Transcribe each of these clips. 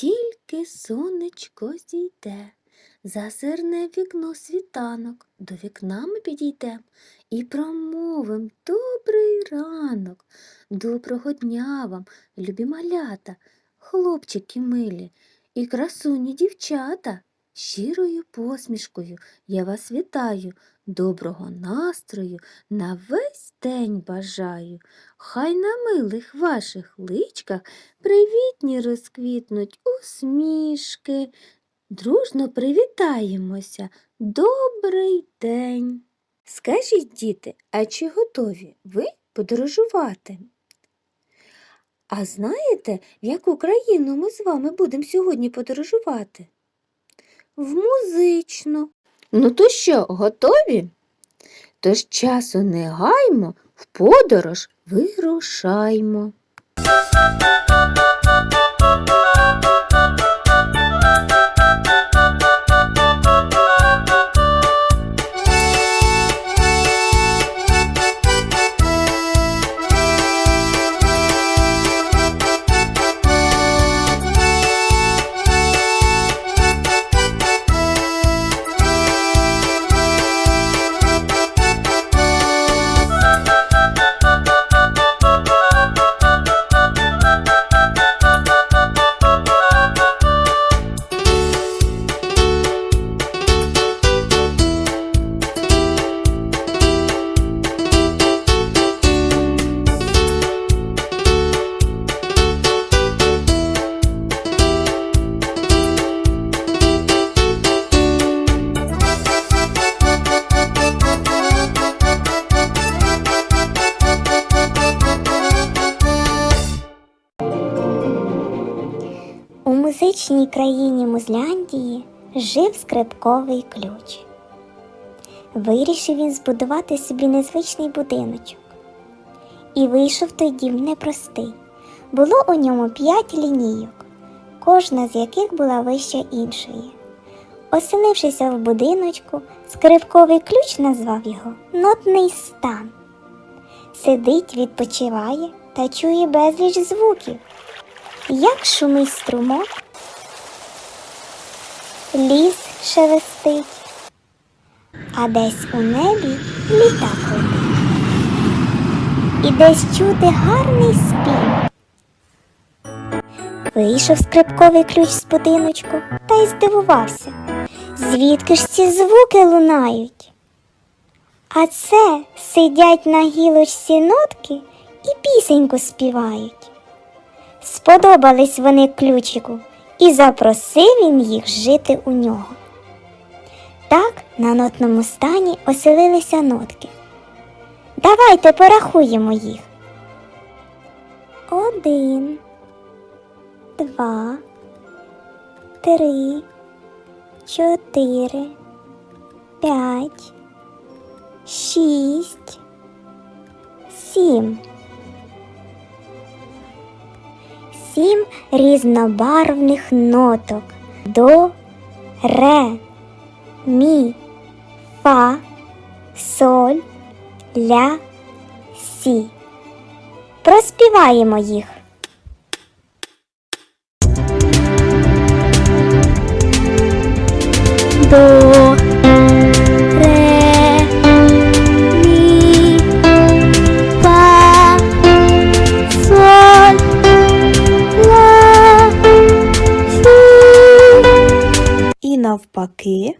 тільки сонечко зійде, зазирне вікно світанок, до вікна ми підійдем і промовим добрий ранок, доброго дня вам, любі малята, хлопчики милі і красуні дівчата. Щирою посмішкою я вас вітаю, доброго настрою на весь день бажаю. Хай на милих ваших личках привітні розквітнуть усмішки. Дружно привітаємося. Добрий день. Скажіть, діти, а чи готові ви подорожувати? А знаєте, в яку країну ми з вами будемо сьогодні подорожувати? В музичну. Ну то що, готові? Тож часу не гаймо, в подорож вирушаймо. Музичній країні Музляндії жив скрипковий ключ. Вирішив він збудувати собі незвичний будиночок. І вийшов той дім непростий. Було у ньому п'ять лінійок, кожна з яких була вища іншої. Оселившися в будиночку, скрипковий ключ назвав його нотний стан. Сидить, відпочиває та чує безліч звуків як шумить струмок, ліс шелестить, а десь у небі літак летить. І десь чути гарний спів. Вийшов скрипковий ключ з будиночку та й здивувався, звідки ж ці звуки лунають. А це сидять на гілочці нотки і пісеньку співають. Сподобались вони ключику, і запросив він їх жити у нього. Так на нотному стані оселилися нотки. Давайте порахуємо їх. Один, два, три, чотири, п'ять, шість, сім. Сім різнобарвних ноток до, ре, мі, фа, соль, ля, сі. Проспіваємо їх. Навпаки.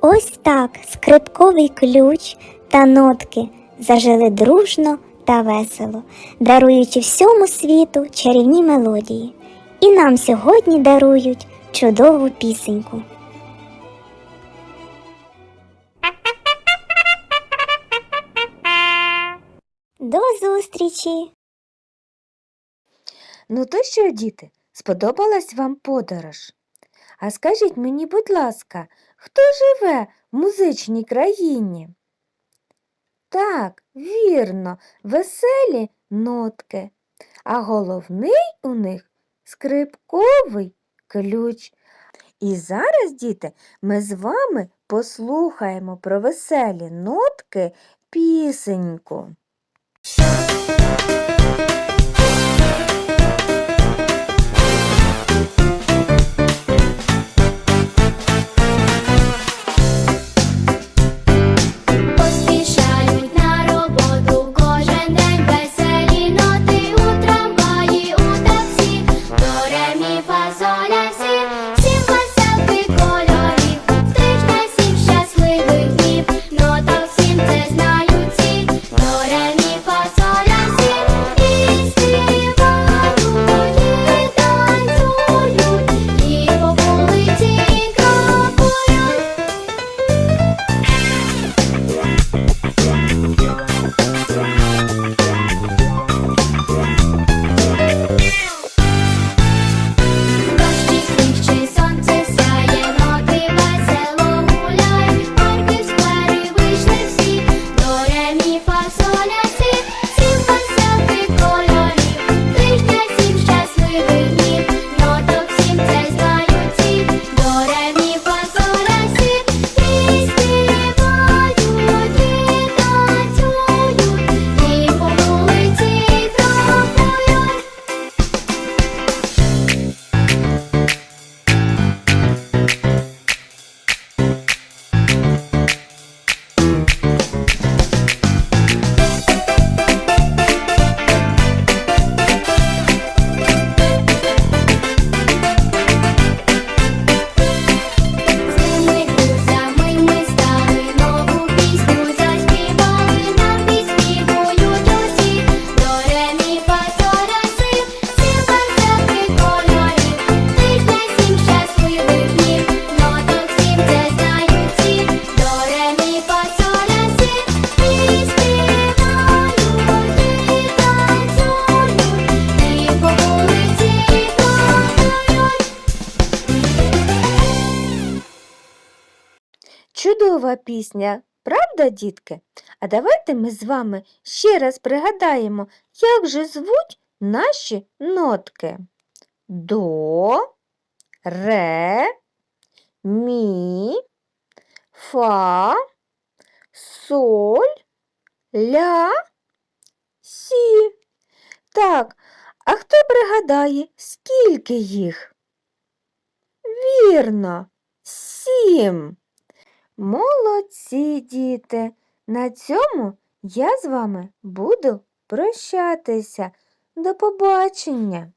Ось так скрипковий ключ та нотки зажили дружно та весело, даруючи всьому світу чарівні мелодії. І нам сьогодні дарують чудову пісеньку. До зустрічі! Ну то що, діти, сподобалась вам подорож? А скажіть мені, будь ласка, хто живе в музичній країні? Так, вірно, веселі нотки, а головний у них скрипковий ключ. І зараз, діти, ми з вами послухаємо про веселі нотки пісеньку. чудова пісня, правда, дітки? А давайте ми з вами ще раз пригадаємо, як же звуть наші нотки. До, ре, мі, фа, соль, ля, сі. Так, а хто пригадає, скільки їх? Вірно, сім. Молодці, діти! На цьому я з вами буду прощатися. До побачення!